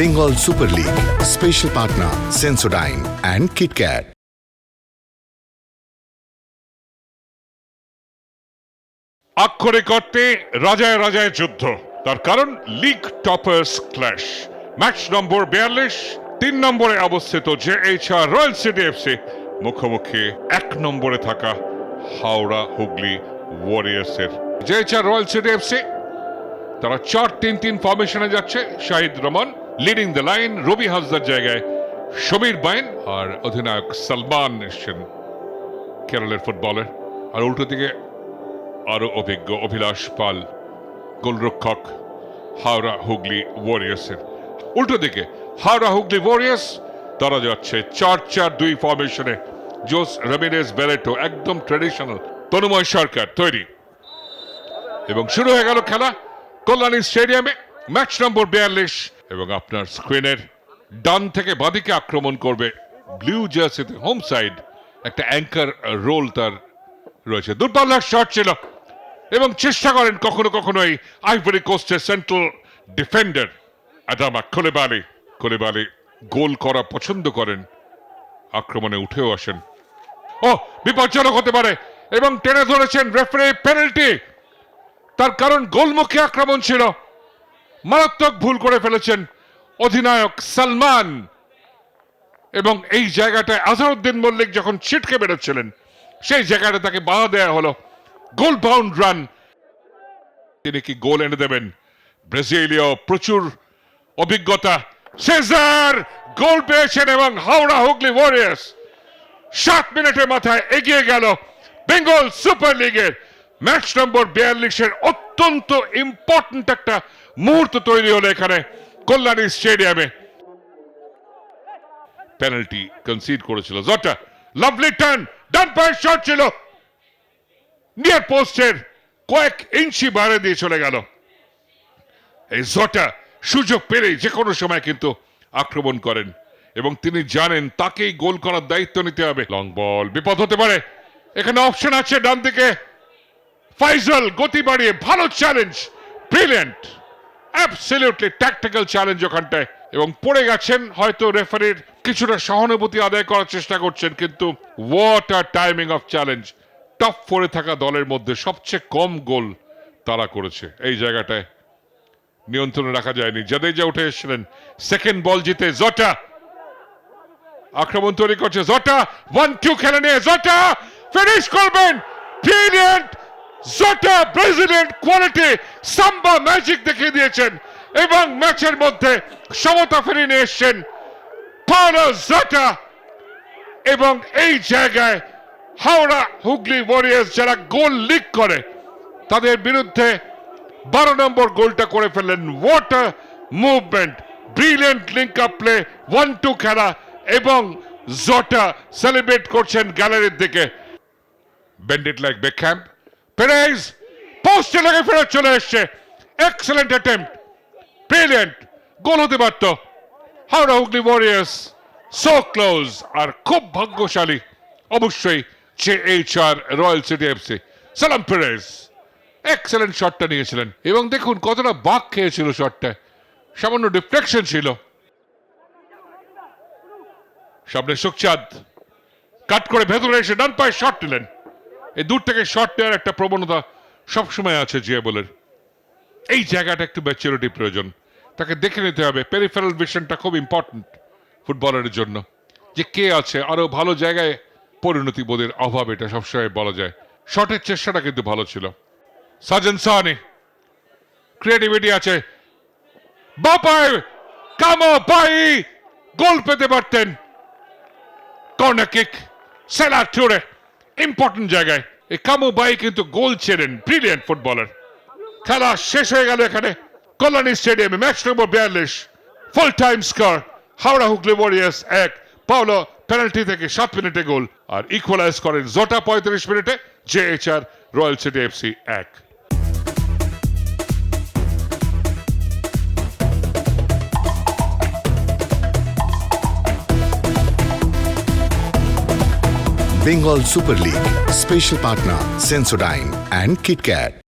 Bengal Super League. Special partner, Sensodyne and KitKat. আক্ষরিক অর্থে রাজায় রাজায় যুদ্ধ তার কারণ league toppers clash match number বিয়াল্লিশ, তিন নম্বরে অবস্থিত J H R royal city FC মুখোমুখি এক নম্বরে থাকা Howrah Hooghly ওয়ারিয়ার্সের J H R royal city FC তারা চার তিন তিন ফরমেশনে যাচ্ছে, Shahid Rahman leading the line Rabi Hasdar জায়গায় সমীর বাইন আর অধিনায়ক সালমান এসছেন কেরলের ফুটবলার আর উল্টো দিকে আরও অভিজ্ঞ অভিলাষ পাল, গোলরক্ষক হাওড়া হুগলি ওয়ারিয়ার্সের উল্টো দিকে হাওড়া হুগলি ওয়ারিয়ার্স তারা যাচ্ছে চার চার দুই ফরমেশনে জোস রমিনেস বেলেটো, একদম ট্রেডিশনাল তনুময় সরকার তৈরি। এবং শুরু হয়ে গেল খেলা, কল্যাণী স্টেডিয়ামে। ম্যাচ নম্বর বিয়াল্লিশ এবং আপনার স্ক্রিনের ডান থেকে বাদিকে আক্রমণ করবে ব্লু জার্সিতে হোম সাইড, একটা অ্যাঙ্কার রোল তার রয়েছে। দূরপাল্লার শট ছিল এবং চেষ্টা করেন কখনো কখনো এই Ivory কোস্টের central defender Adama Coulibaly. Coulibaly goal করা পছন্দ করেন, আক্রমণে উঠেও আসেন। ও বিপজ্জনক হতে পারে এবং টেনে ধরেছেন রেফারি পেনাল্টি তার কারণ গোলমুখী আক্রমণ ছিল। মারাত্মক ভুল করে ফেলেছেন অধিনায়ক সালমান। এবং এই জায়গাটায় আজহারউদ্দিন মল্লিক যখন ছিটকে বেরোচ্ছিলেন সেই জায়গাটা তাকে বাধা দেওয়া হলো। গোল বাউন্ড রান তিনি কি গোল এনে দেবেন? ব্রাজিলীয় প্রচুর অভিজ্ঞতা। সেজার গোল পেয়েছেন এবং হাওড়া হুগলি ওয়ারিয়ার্স সাত মিনিটের মাথায় এগিয়ে গেল বেঙ্গল সুপার লিগের ম্যাচ নম্বর বিয়াল্লিশের অত্যন্ত ইম্পর্টেন্ট একটা মুহূর্ত তৈরি হলো এখানে কল্যাণী স্টেডিয়ামে। পেনাল্টি কনসিড করেছিল। জটা লাভলি টার্ন ডান পায়ের শট ছিল। নিয়ার পোস্টের কয়েক ইঞ্চি বাইরে দিয়ে চলে গেল। এই জটা সুযোগ পেলেই যে কোনো সময় কিন্তু আক্রমণ করেন। এবং তিনি জানেন তাকেই গোল করার দায়িত্ব নিতে হবে। লং বল বিপদ হতে পারে। এখানে অপশন আছে ডান দিকে ফাইজল, গতি বাড়িয়ে ভালো challenge brilliant absolutely tactical challenge ওখানটায়। এবং পড়ে গেছেন, হয়তো রেফারির কিছুটা সহানুভূতি আদায় করার চেষ্টা করছেন, কিন্তু হোয়াট আর টাইমিং অফ চ্যালেঞ্জ টপ ফোরে থাকা দলের মধ্যে সবচেয়ে কম গোল তারা করেছে এই জায়গাটায়। নিয়ন্ত্রণে রাখা যায়নি। জাদেজা উঠে এসেছিলেন। সেকেন্ড বল জিতে জটা। আক্রমণ তৈরি করছে জটা। ওয়ান টু খেলে নিয়ে জটা। ফিনিশ করবেন। ব্রিলিয়েন্ট জটা ব্রাজিলিয়ান কোয়ালিটি সাম্বা ম্যাজিক দেখিয়ে দিয়েছেন এবং ম্যাচের মধ্যে সমতা ফিরিয়ে নিয়ে এসছেন পাওলো জটা এবং এই জায়গায় হাওড়া হুগলি ওয়ারিয়ার্স যারা গোল লিক করে, তাদের বিরুদ্ধে বারো নম্বর গোলটা করে ফেললেন। What a movement brilliant link up play one two খেলা এবং জটা সেলিব্রেট করছেন গ্যালারির দিকে। বেন্ডিট লাইক বেকহ্যাম পেরেজ পোস্টে লেগে ফেরত চলে এসছে। এক্সেলেন্ট অ্যাটেম্প ব্রিলিয়েন্ট গোল হতে পারত। Howrah Hooghly warriors so close আর খুব ভাগ্যশালী অবশ্যই J H R royal city FC Salam Perez excellent শটটা নিয়েছিলেন। এবং দেখুন কতটা বাক খেয়েছিল শটটা সামান্য ডিফ্লেকশন ছিল। সামনে সুখচাঁদ। কাট করে ভেতরে এসে ডান পায়ে শট নিলেন। এই দূর থেকে শর্ট নেওয়ার একটা প্রবণতা সবসময় আছে জিয়াবলের। এই জায়গাটা একটু ম্যাচুরিটি প্রয়োজন। তাকে দেখে নিতে হবে। পেরিফেরাল ভিশনটা খুব ইম্পর্টেন্ট ফুটবলারের জন্য। যে কে আছে, আরও ভালো জায়গায় পরিণতি বোধের অভাব এটা সবসময় বলা যায়। শটের চেষ্টাটা কিন্তু ভালো ছিল। সাজন সাহানি ক্রিয়েটিভিটি আছে। গোল পেতে পারতেন। কর্নার কিক সেলার টুরে ইম্পর্টেন্ট জায়গায়। এই কামু বাই কিন্তু গোল ছেড়েন। ব্রিলিয়েন্ট ফুটবলার খেলা শেষ হয়ে গেল এখানে। কল্যাণী স্টেডিয়ামে ম্যাচ নম্বর বিয়াল্লিশ। Full time score Howrah Hooghly warriors এক। পাওলো পেনাল্টি থেকে সাত মিনিটে গোল। আর ইকুয়ালাইজ করেন জোটা পঁয়ত্রিশ মিনিটে J H R Royal City FC এক। Bengal Super League, Special Partner, Sensodyne and KitKat.